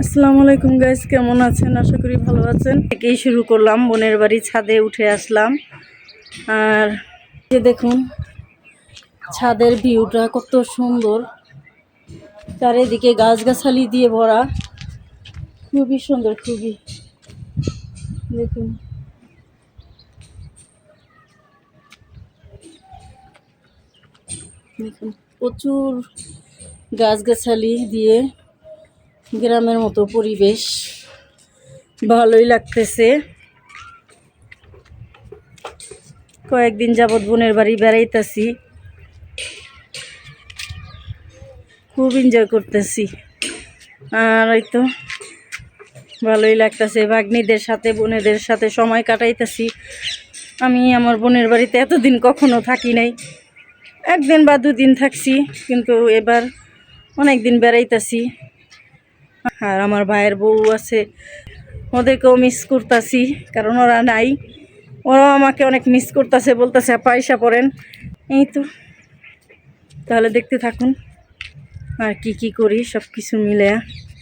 আসসালামু আলাইকুম গাইস কেমন আছেন? আশা করি ভালো আছেন। থেকেই শুরু করলাম, বোনের বাড়ি ছাদে উঠে আসলাম। আর যে দেখুন, ছাদের ভিউটা কত সুন্দর। চারিদিকে গাছগাছালি দিয়ে ভরা। খুবই সুন্দর, খুবই। দেখুন। দেখুন, প্রচুর গাছগাছালি দিয়ে গ্রামের মতো পরিবেশ। ভালোই লাগতেছে। কয়েকদিন যাবৎ বোনের বাড়ি বেড়াইতেছি। খুব এনজয় করতেছি। আর ওই তো ভালোই লাগতেছে। ভাগ্নিদের সাথে, বোনেদের সাথে সময় কাটাইতেছি। আমি আমার বোনের বাড়িতে এতদিন কখনো থাকি নাই। একদিন বা দুদিন থাকছি, কিন্তু এবার অনেক দিন বেড়াইতেছি। আর আমার ভাইয়ের বউ আছে। ওদেরকেও মিস করতেছি কারণ ওরা নাই। ওরাও আমাকে অনেক মিস করতেছে বলতেছে পয়সা পড়েন। এই তো। তাহলে দেখতে থাকুন আর কি কি করি সব কিছু মিলে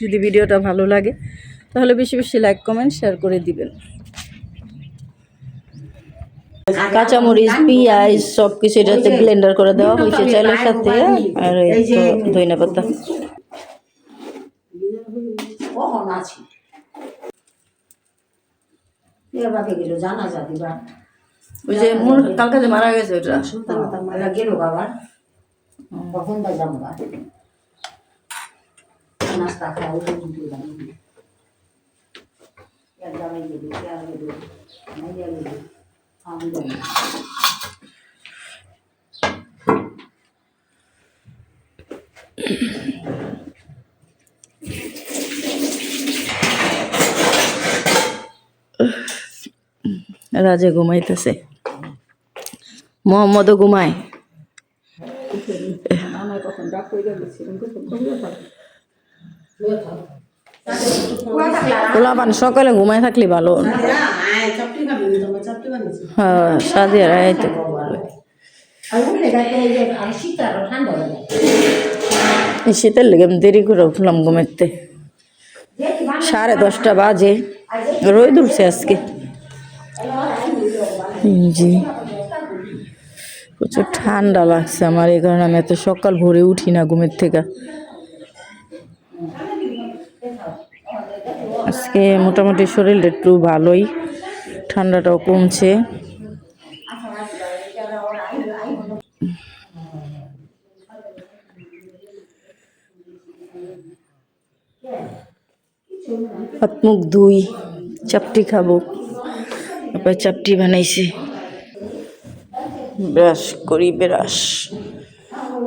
যদি ভিডিওটা ভালো লাগে তাহলে বেশি বেশি লাইক কমেন্ট শেয়ার করে দিবেন। কাঁচামরিচ পেঁয়াজ সব কিছু এটাতে ব্লেন্ডার করে দেওয়া হয়েছে চালের সাথে আর পাতা কখন আছি? এভাবে গেল জানা যাবে বা ওই যে মোর কালকে যে মারা গেছে ওটা মাতা মারা গেল বাবার। কখন বা যাব নাস্তা খাওয়া জামাই গেল আর গেল গেল আমি যাব। রাজে ঘুমাইতেছে। মোহাম্মদও ঘুমায়। পোলাপান সকালে ঘুমায় থাকলে ভালো। হ্যাঁ শীতের লেগে আমি দেরি করে উঠলাম ঘুমাইতে। সাড়ে দশটা বাজে। রোদ উঠছে আজকে। জি। প্রচুর ঠান্ডা লাগছে আমার, এই কারণে আমি এত সকাল ভোরে উঠি না ঘুমের থেকে। আজকে মোটামুটি শরীরটা একটু ভালোই, ঠান্ডাটাও কমছে। হাত মুখ ধুই, চাপটি খাব। তারপর চাপটি বানাইছি। ব্রাশ করি ব্রাশ।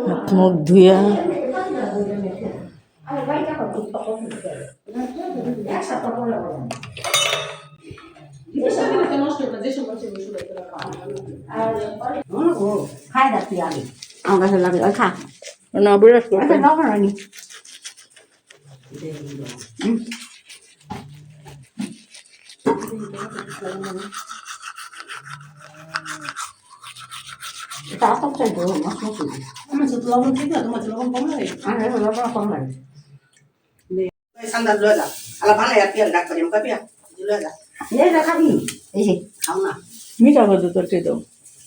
হাত মুখ খা না ব্রাশ করতে আচ্ছা লবণ হয়নি তা তো চাই তো মাছ মাছ আমার ছোট লবণ ঠিক না তোমার লবণ কম লাগে আমার লবণ কম লাগে সান্দার লয়ে যা আলা ভালো আর পিয়ার ডাক করি পিয়া লয়ে যা এই না খাবি এই যে খাও না মিঠা করে তোরটি দাও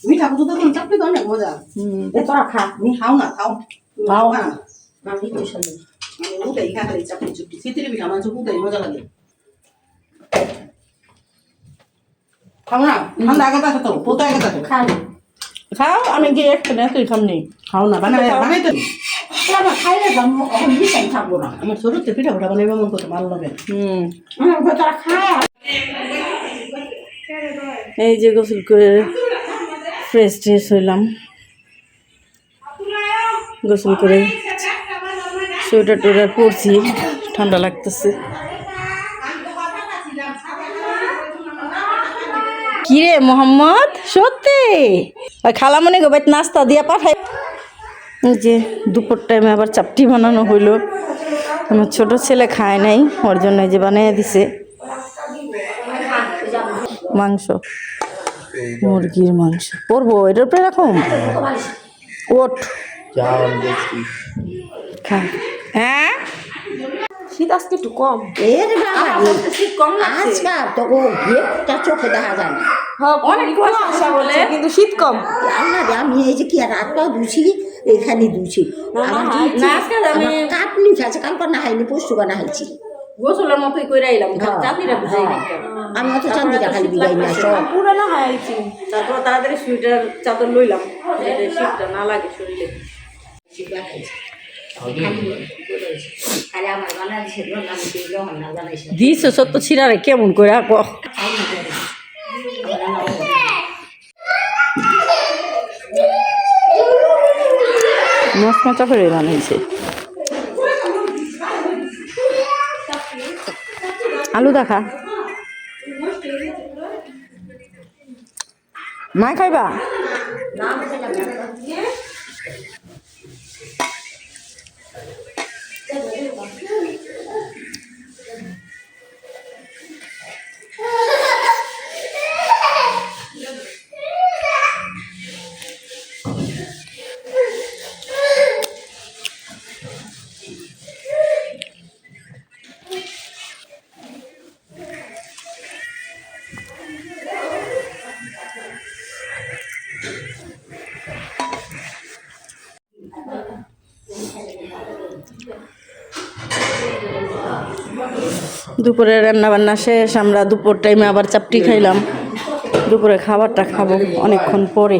মিঠা বুঝতে তো চাপটি তো অনেক মজা হুম এ তোরা খা নি খাও না খাও খাও। না আমি তো শুনি মানে উঠাই খা খালি চাপটি চুপটি শীতের পিঠা মানে উঠাই মজা লাগে খাও না ঠান্ডা আগে থাকে তো পোতা আগে থাকে খাও আমি গিয়ে একটা না তুই খামনি খাও না বানাই বানাই তো খাইলে এখন বিছাই থাকব না আমার ছোটতে পিঠা পিঠা বানাইবে মন করতে ভালো লাগে হুম আমার তোরা খায় এই যে গোসল করে ফ্রেশ ট্রেশ হইলাম গোসল করে সোয়েটার টোয়েটার পরছি ঠান্ডা লাগতেছে কিরে মোহাম্মদ সত্যি? ওই খালামণি গো বাইত নাস্তা দিয়া পাঠাই। যে দুপুর টাইমে আবার চাপটি বানানো হইল। আমার ছোট ছেলে খায় নাই ওর জন্য এই যে বানিয়ে দিছে। মাংস মুরগির মাংস। পরবো এটার উপরে রাখুন। ওট। খা। হ্যাঁ? শীত আজকে একটু কম। এর বাবা রে শীত কম লাগছে। আজকাল তো ও চোখে দেখা যায় না। হ্যাঁ অনেক কুয়াশা কুয়াশা বলে। কিন্তু শীত কম। আল্লাহ রে, আমি এই যে কি আর হাত পা ধুছি এখানে না, না পরশু না গোসলের মতোই এলাম হ্যাঁ, চাঁদিরা বুঝাই হ্যাঁ। আমি অত খালি না পুরানো তারপর তাড়াতাড়ি সুইটার চাদর লইলাম শীতটা না লাগে শরীরে। না সত্য ছিড়ারে কেমন করে। মাছ মাচা করে বানাইছে আলু দেখা। মাই খাইবা? দুপুরে রান্না বান্না শেষ আমরা দুপুর টাইমে আবার চাপটি খাইলাম। দুপুরে খাবারটা খাব অনেকক্ষণ পরে।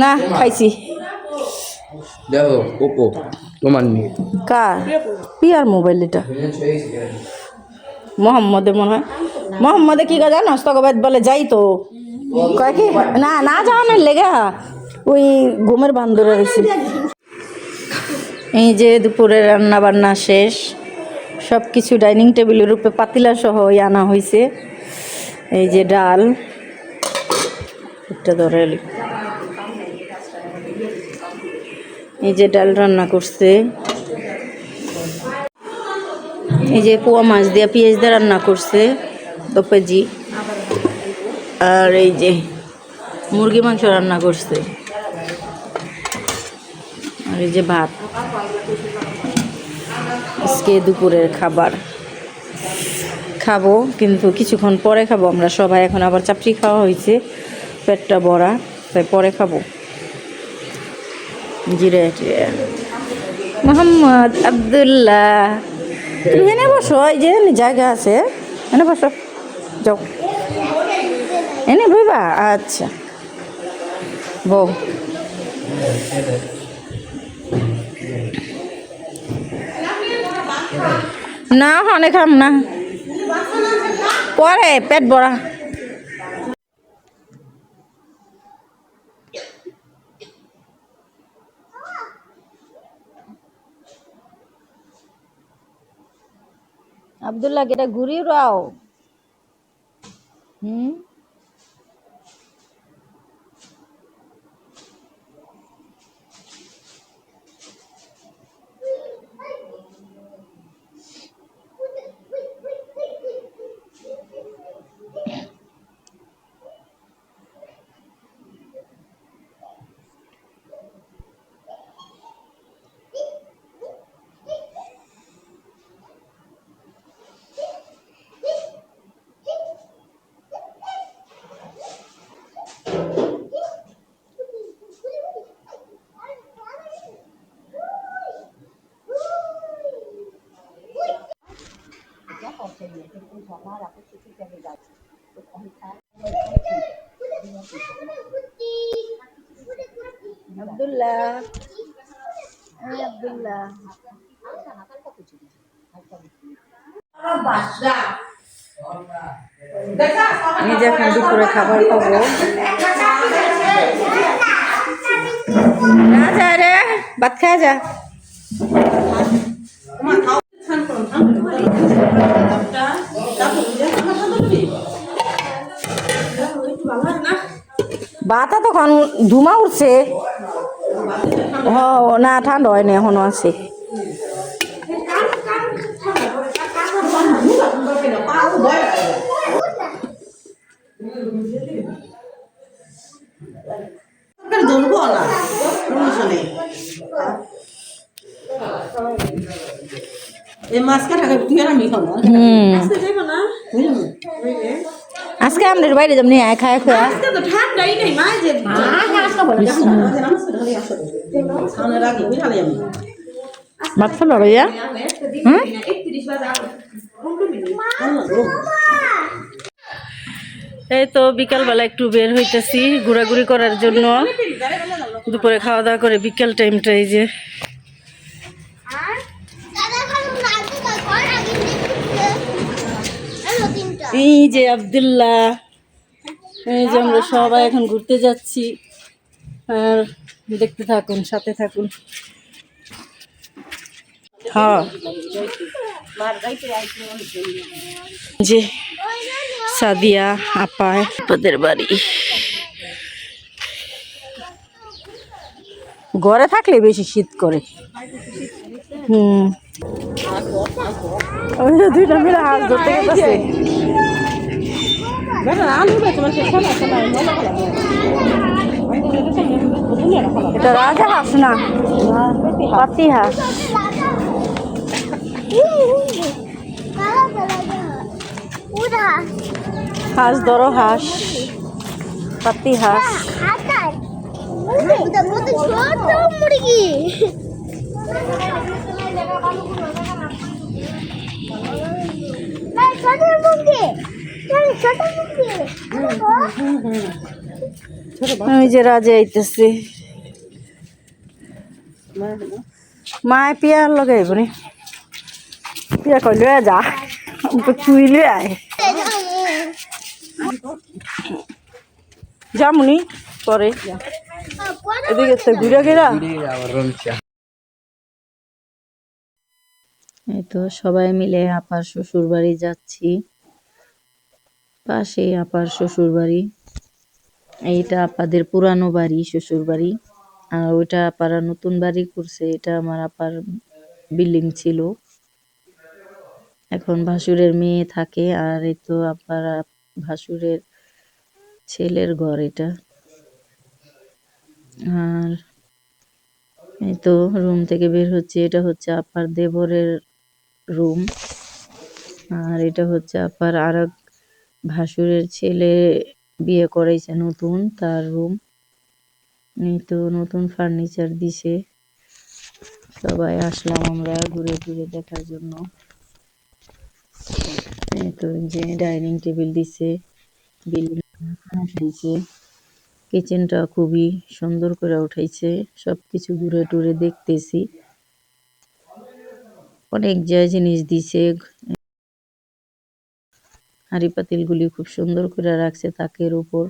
না খাইছি। দেখো ওপো তোমার নেই কার? পিয়ার মোবাইল এটা? মোহাম্মদে মনে হয়। মোহাম্মদে কি জানো তকবাদ বলে যাই তো। কয় কি? না না যাওয়ানোর লেগে। ওই ঘুমের বান্দরে রয়েছে। এই যে দুপুরে রান্না বান্না শেষ সব কিছু ডাইনিং টেবিলের উপরে পাতিলা সহ ওই আনা হয়েছে এই যে ডাল। একটা ধরে এই যে ডাল রান্না করছে। এই যে পোয়া মাছ দিয়ে পেঁয়াজ দিয়ে রান্না করছে দো পেজি আর এই যে মুরগি মাংস রান্না করছে। আর এই যে ভাত। আজকে দুপুরের খাবার। খাব, কিন্তু কিছুক্ষণ পরে খাব। আমরা সবাই এখন আবার চাপড়ি খাওয়া হয়েছে, পেটটা ভরা, তাই পরে খাব। জিরে মোহাম্মদ আবদুল্লাহ। তুমি এনে বসো, এই যে জায়গা আছে। এনে বসো। যাও। এনে বইবা? আচ্ছা। বউ। না অনেক খাম না। পরে পেট ভরা। আবদুল্লাহ এটা ঘুরিয়ে রাও হুম? এই দুপুরে খাবার খাব। না যা রে ভাত খাওয়া যা। বাতা তখন ধুমা উঠছে। হ না ঠান্ডা এখনও আছে ধরবো না সমস্যা নেই এই মাছ কাটা তুই আর আমি খাব। বুঝলি? আজকে আমাদের বাইরে যেমনি আয় খায় খোয়া। বুঝলি আমি? ভাত খাবা ভাইয়া? হুম? এই তো বিকালবেলা একটু বের হইতেছি ঘোরাঘুরি করার জন্য। দুপুরে খাওয়া দাওয়া করে বিকেল টাইমটা এই যে। এই যে আব্দুল্লাহ, এই যে আমরা সবাই এখন ঘুরতে যাচ্ছি। আর দেখতে থাকুন, সাথে থাকুন। হ্যাঁ। যে সাদিয়া আপা তোদের বাড়ি। ঘরে থাকলে বেশি শীত করে। হুম। দুইটা মিলে হাত ধরতে গেছে। এটা রাজা হাঁস না? পাতি হাঁস। হাঁস ধরো হাঁস। পাতি হাঁস। মুরগি মুরগি। ওই যে রাজা আইতেছে। মায় পিয়ার লগাইব নি। পিয়া কই লয়ে যা। তুই লয়ে আয়। যামুনি পরে। এদিকে তো ঘুরে গেরা এই তো সবাই মিলে আপার শ্বশুর বাড়ি যাচ্ছি। পাশেই আপার শ্বশুর বাড়ি এইটা আপাদের পুরানো বাড়ি শ্বশুর বাড়ি আর ওইটা আপারা নতুন বাড়ি করছে, এটা আমার আপার বিল্ডিং ছিল। এখন ভাসুরের মেয়ে থাকে, আর এই তো আপার ভাসুরের ছেলের ঘর এটা। আর এই তো রুম থেকে বের হচ্ছে, এটা হচ্ছে আপার দেবরের রুম। আর এটা হচ্ছে আপার আর এক ভাসুরের ছেলে বিয়ে করাইছে নতুন, তার রুম এই তো নতুন ফার্নিচার দিছে। সবাই আসলাম আমরা ঘুরে ঘুরে দেখার জন্য। এই তো যে ডাইনিং টেবিল দিছে দিছে কিচেনটা খুবই সুন্দর করে উঠাইছে, সবকিছু ঘুরে টুরে দেখতেছি। অনেক যা জিনিস দিছে। হাঁড়ি পাতিলগুলি খুব সুন্দর করে রাখছে তাকের উপর।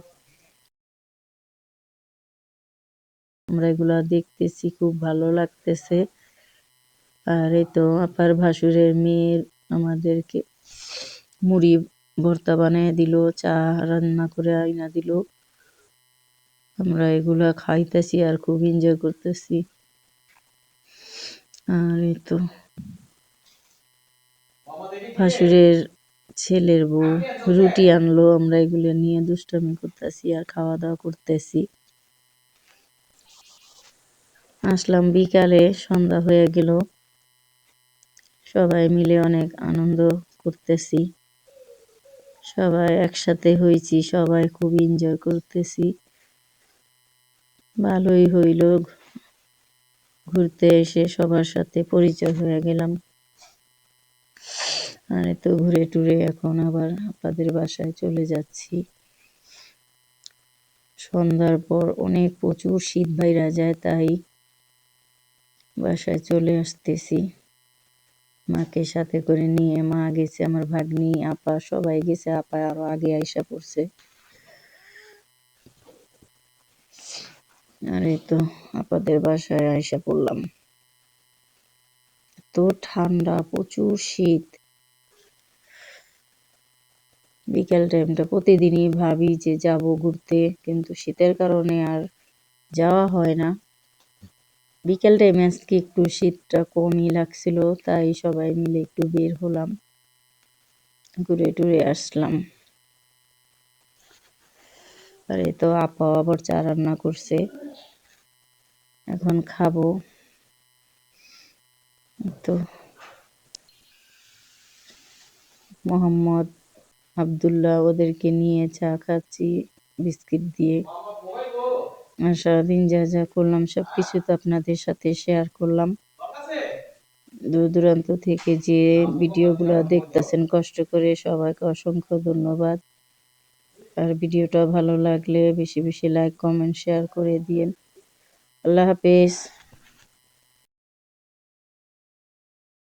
আমরা এগুলা দেখতেছি, খুব ভালো লাগতেছে। আর এই তো আপার ভাসুরের মেয়ের আমাদেরকে মুড়ি ভর্তা বানিয়ে দিল, চা রান্না করে আইনা দিল। আমরা এগুলা খাইতেছি আর খুব এনজয় করতেছি। আর এই তো ভাসুরের ছেলের বউ, রুটি আনলো, আমরা এগুলো নিয়ে দুষ্টামি করতেছি আর খাওয়া দাওয়া করতেছি। আসলাম বিকালে, সন্ধ্যা হয়ে গেল। সবাই মিলে অনেক আনন্দ করতেছি। সবাই একসাথে হয়েছি সবাই খুব এনজয় করতেছি। ভালোই হইল ঘুরতে এসে সবার সাথে পরিচয় হয়ে গেলাম। আর তো ঘুরে টুরে এখন আবার আপনাদের বাসায় চলে যাচ্ছি। সন্ধ্যার পর অনেক প্রচুর শীত বাইরা যায়, তাই বাসায় চলে আসতেছি। মাকে সাথে করে নিয়ে, মা গেছে, আমার ভাগ্নি, আপা, সবাই গেছে, আপা আরও আগে আইসা পড়ছে। আর এই তো আপাদের বাসায় আইসা পড়লাম। তো ঠান্ডা, প্রচুর শীত। বিকেল টাইমটা প্রতিদিনই ভাবি যে যাব ঘুরতে, কিন্তু শীতের কারণে আর যাওয়া হয় না। বিকেল টাইমে আজকে একটু শীতটা কমই লাগছিল, তাই সবাই মিলে একটু বের হলাম। ঘুরে টুরে আসলাম। আর তো আপা আবার চা রান্না করছে। এখন খাব। তো মোহাম্মদ আবদুল্লাহ ওদেরকে নিয়ে চা খাচ্ছি, বিস্কিট দিয়ে। আর সারাদিন যা যা করলাম, সব কিছু তো আপনাদের সাথে শেয়ার করলাম। দূর দূরান্ত থেকে যে ভিডিওগুলো দেখতেছেন, কষ্ট করে সবাইকে অসংখ্য ধন্যবাদ। আর ভিডিওটা ভালো লাগলে বেশি বেশি লাইক কমেন্ট শেয়ার করে দিয়েন। আল্লাহ হাফেজ।